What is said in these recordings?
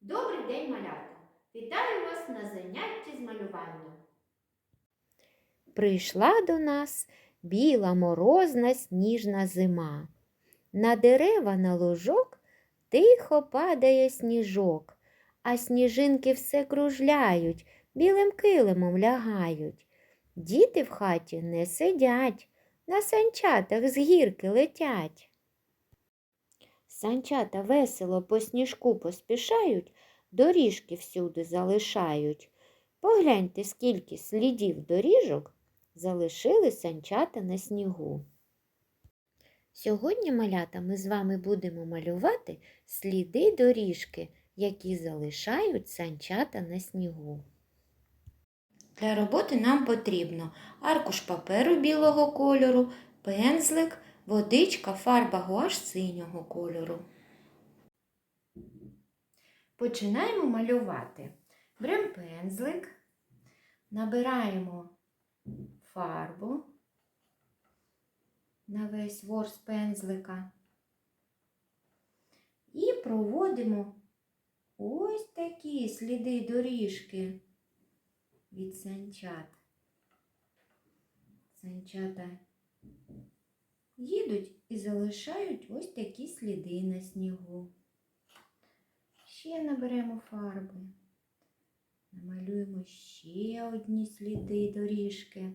Добрий день, малята! Вітаю вас на занятті з малювання. Прийшла до нас біла морозна сніжна зима. На дерева на ложок тихо падає сніжок, а сніжинки все кружляють, білим килимом лягають. Діти в хаті не сидять, на санчатах з гірки летять. Санчата весело по сніжку поспішають, доріжки всюди залишають. Погляньте, скільки слідів доріжок залишили санчата на снігу. Сьогодні, малята, ми з вами будемо малювати сліди доріжки, які залишають санчата на снігу. Для роботи нам потрібно аркуш паперу білого кольору, пензлик, водичка, фарба гуаш синього кольору. Починаємо малювати. Беремо пензлик, набираємо фарбу на весь ворс пензлика і проводимо ось такі сліди доріжки від санчат. Санчата їдуть і залишають ось такі сліди на снігу. Ще наберемо фарби. Намалюємо ще одні сліди доріжки.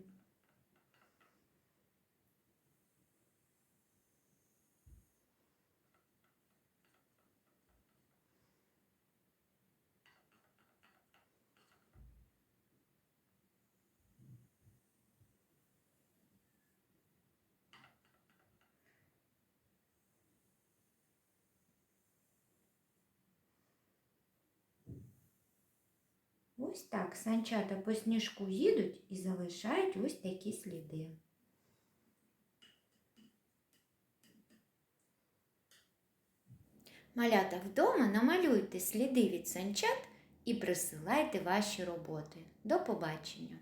Ось так санчата по сніжку їдуть і залишають ось такі сліди. Малята вдома намалюйте сліди від санчат і присилайте ваші роботи. До побачення!